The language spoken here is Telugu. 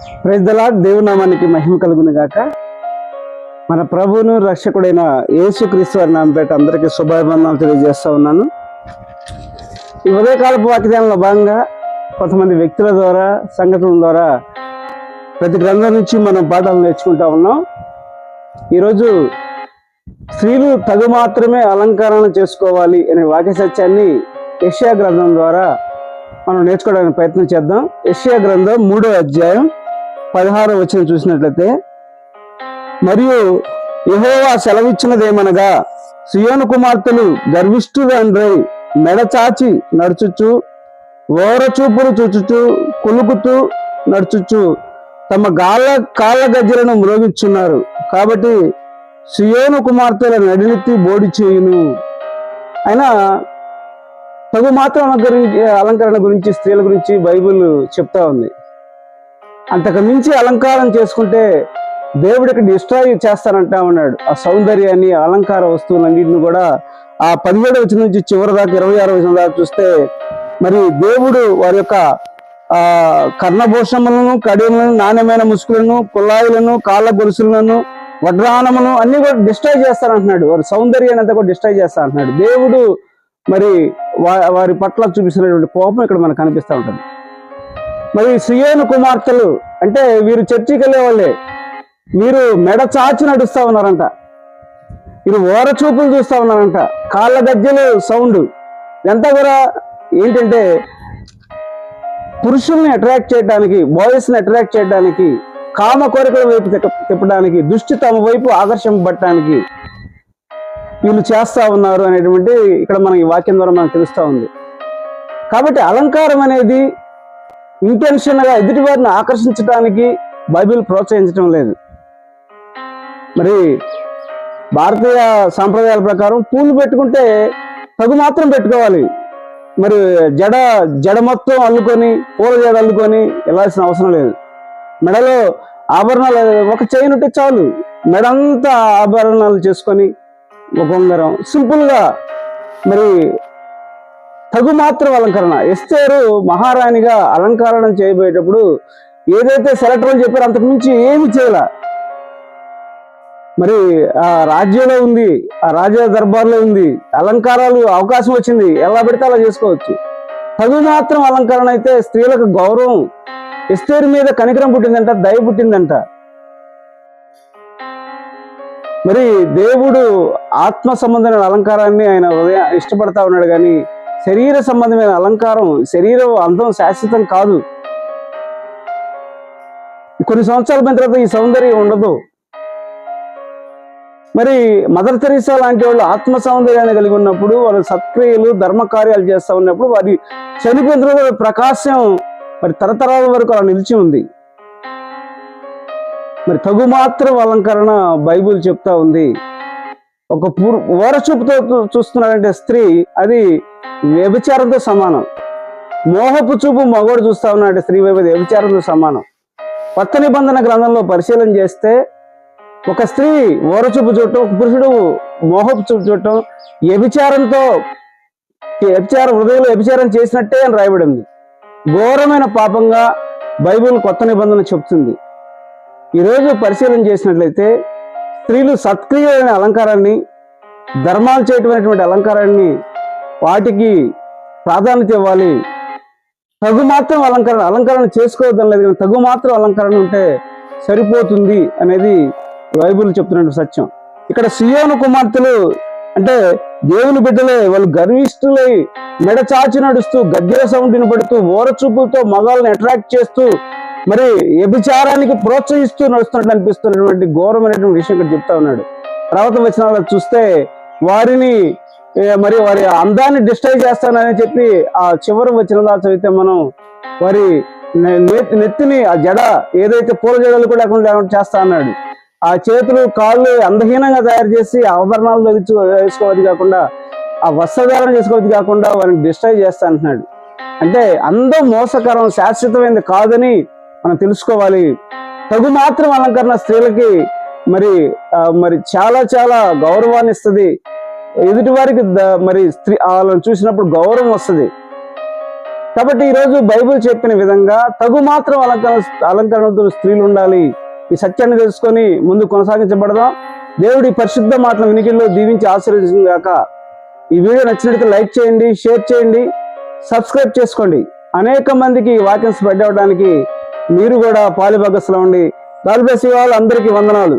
ప్రజలా దేవునామానికి మహిమ కలుగును గాక మన ప్రభువును రక్షకుడైన యేసుక్రీస్తు వారి నామపేట అందరికీ శుభాభివందనాలు తెలియజేస్తూ ఉన్నాను. ఈ ఉదయకాలపు వాక్యాలలో భాగంగా కొంతమంది వ్యక్తుల ద్వారా సంఘటనల ద్వారా ప్రతి గ్రంథం నుంచి మనం పాఠాలు నేర్చుకుంటా ఉన్నాం. ఈరోజు స్త్రీలు తగు మాత్రమే అలంకరణ చేసుకోవాలి అనే వాక్య సత్యాన్ని యష్యా గ్రంథం ద్వారా మనం నేర్చుకోవడానికి ప్రయత్నం చేద్దాం. యష్యా గ్రంథం మూడో అధ్యాయం పదహారో వచ్చిన చూసినట్లయితే మరియు యహోవా సెలవిచ్చినదేమనగా సియోను కుమార్తెలు గర్విష్ఠులండ్రై మెడచాచి నడుచుచు ఓరచూపులు చూచుచు కులుకుతూ నడుచుచు తమ గాళ్ళ కాళ్ళ గజ్జలను మ్రోగిచ్చున్నారు. కాబట్టి సియోను కుమార్తెల నడిలెత్తి బోడి చేయును. అయినా తగు మాత్రం అలంకరణ గురించి స్త్రీల గురించి బైబిల్ చెప్తా ఉంది. అంతకు మించి అలంకారం చేసుకుంటే దేవుడు ఇక్కడ డిస్ట్రాయ్ చేస్తానంటా ఉన్నాడు ఆ సౌందర్యాన్ని అలంకార వస్తువులన్నింటిని కూడా ఆ పదిహేడు వచ్చిన నుంచి చివరి దాకా ఇరవై ఆరు వచ్చిన దాకా చూస్తే మరి దేవుడు వారి యొక్క ఆ కర్ణభూషములను కడియములను నాణ్యమైన ముసుగులను కుల్లాయిలను కాళ్ళ గొలుసులను వడ్రానమును అన్ని కూడా డిస్ట్రాయ్ చేస్తానంటున్నాడు వారి సౌందర్యాన్ని అంతా కూడా డిస్ట్రాయ్ చేస్తా అంటున్నాడు దేవుడు మరి వారి పట్ల చూపిస్తున్నటువంటి కోపం ఇక్కడ మనకు కనిపిస్తూ ఉంటుంది. మరి సియోను కుమార్తెలు అంటే వీరు చర్చికి వెళ్ళే వాళ్ళే వీరు మెడ చాచి నడుస్తూ ఉన్నారంట. వీరు ఓర చూపులు చూస్తా ఉన్నారంట. కాళ్ళ గజ్జలు సౌండ్. ఎంత కూడా ఏంటంటే పురుషుల్ని అట్రాక్ట్ చేయడానికి బాయ్స్ని అట్రాక్ట్ చేయడానికి కామ కోరికల వైపు తిప్ప- తిప్పడానికి దృష్టి తమ వైపు ఆకర్షింపబట్టడానికి వీళ్ళు చేస్తా ఉన్నారు అనేటువంటి ఇక్కడ మనకి ఈ వాక్యం ద్వారా మనకు తెలుస్తూ ఉంది. కాబట్టి అలంకారం అనేది ఇంటెన్షన్గా ఎదుటి వారిని ఆకర్షించడానికి బైబిల్ ప్రోత్సహించడం లేదు. మరి భారతీయ సాంప్రదాయాల ప్రకారం పూలు పెట్టుకుంటే తగు మాత్రం పెట్టుకోవాలి. మరి జడ జడ మొత్తం అల్లుకొని పూల జడ అల్లుకొని వెళ్ళాల్సిన అవసరం లేదు. మెడలో ఆభరణాలు ఒక చైన్ ఉంటే చాలు. మెడంతా ఆభరణాలు చేసుకొని ఒక ఉంగరం. సింపుల్గా మరి తగు మాత్రం అలంకరణ. ఎస్తేరు మహారాణిగా అలంకరణ చేయబోయేటప్పుడు ఏదైతే సెలెక్టర్లు చెప్పారో అంతకు మించి ఏమి చేయాల. మరి ఆ రాజ్యంలో ఉంది ఆ రాజ దర్బార్లో ఉంది అలంకారాలు అవకాశం వచ్చింది ఎలా పెడితే అలా చేసుకోవచ్చు. తగు మాత్రం అలంకరణ అయితే స్త్రీలకు గౌరవం ఎస్తేరు మీద కనికరం పుట్టిందంట దయ పుట్టిందంట. మరి దేవుడు ఆత్మ సంబంధమైన అలంకారాన్ని ఆయన హృదయ ఇష్టపడతా ఉన్నాడు కానీ శరీర సంబంధమైన అలంకారం శరీరం అందం శాశ్వతం కాదు. కొన్ని సంవత్సరాల పోయిన తర్వాత ఈ సౌందర్యం ఉండదు. మరి మదర్ తెరీసా లాంటి వాళ్ళు ఆత్మ సౌందర్యాన్ని కలిగి ఉన్నప్పుడు వాళ్ళు సత్క్రియలు ధర్మ కార్యాలు చేస్తూ ఉన్నప్పుడు వారి చనిపోయిన తర్వాత ప్రకాశం మరి తరతరాల వరకు అలా నిలిచి ఉంది. మరి తగు మాత్రం అలంకరణ బైబిల్ చెప్తా ఉంది. ఒక పూర్ ఓరచూపుతో చూస్తున్నాడంటే స్త్రీ అది వ్యభిచారంతో సమానం. మోహపు చూపు మగోడు చూస్తా ఉన్నాడంటే స్త్రీ వైపు వ్యభిచారంతో సమానం. కొత్త నిబంధన గ్రంథంలో పరిశీలన చేస్తే ఒక స్త్రీ ఓరచూపు చూడటం ఒక పురుషుడు మోహపు చూపు చూడటం వ్యభిచారంతో వ్యభిచారం హృదయంలో వ్యభిచారం చేసినట్టే అని రాయబడింది. ఘోరమైన పాపంగా బైబిల్ కొత్త నిబంధన చెప్తుంది. ఈరోజు పరిశీలన చేసినట్లయితే స్త్రీలు సత్క్రియమైన అలంకారాన్ని ధర్మాలు చేయటమైనటువంటి అలంకారాన్ని వాటికి ప్రాధాన్యత ఇవ్వాలి. తగు మాత్రం అలంకరణ అలంకరణ చేసుకోవద్దని లేదు కానీ తగు మాత్రం అలంకరణ ఉంటే సరిపోతుంది అనేది వైబుల్ చెప్తున్న సత్యం. ఇక్కడ సియోను కుమార్తెలు అంటే దేవుని బిడ్డలే వాళ్ళు గర్విష్ఠులై మెడచాచి నడుస్తూ గద్దెల సౌండ్ వినబడుతూ ఓరచూపులతో మగాళ్ళని అట్రాక్ట్ చేస్తూ మరి వ్యభిచారానికి ప్రోత్సహిస్తూ నడుస్తున్నట్టు అనిపిస్తున్నటువంటి ఘోరమైనటువంటి విషయం ఇక్కడ చెప్తా ఉన్నాడు. తర్వాత వచనాలు చూస్తే వారిని మరి వారి అందాన్ని డిస్టర్బ్ చేస్తానని చెప్పి ఆ చివరి వచ్చిన చదివితే మనం వారి నెత్తిని ఆ జడ ఏదైతే పూల జడలు కూడా లేకుండా చేస్తా అన్నాడు. ఆ చేతులు కాళ్ళు అందహీనంగా తయారు చేసి ఆభరణాలు తగ్గించు వేసుకోవద్దు కాకుండా ఆ వస్త్రధారణ చేసుకోవద్దు కాకుండా వారిని డిస్టర్బ్ చేస్తా అంటున్నాడు. అంటే అందం మోసకరం శాశ్వతమైనది కాదని మనం తెలుసుకోవాలి. తగు మాత్రం అలంకరణ స్త్రీలకి మరి మరి చాలా చాలా గౌరవాన్ని ఇస్తుంది. ఎదుటి వారికి మరి స్త్రీ వాళ్ళని చూసినప్పుడు గౌరవం వస్తుంది. కాబట్టి ఈరోజు బైబిల్ చెప్పిన విధంగా తగు మాత్రం అలంకరణ అలంకరణతో స్త్రీలు ఉండాలి. ఈ సత్యాన్ని తెలుసుకొని ముందు కొనసాగించబడదాం. దేవుడి పరిశుద్ధ మాటలు వినికిల్లో దీవించి ఆశీర్వదించిన ఈ వీడియో నచ్చినట్లయితే లైక్ చేయండి షేర్ చేయండి సబ్స్క్రైబ్ చేసుకోండి. అనేక మందికి వాక్యం స్ప్రెడ్ అవ్వడానికి మీరు కూడా పాలిభాగస్లో ఉండి గాడ్ బ్లెస్ యు ఆల్ అందరికీ వందనాలు.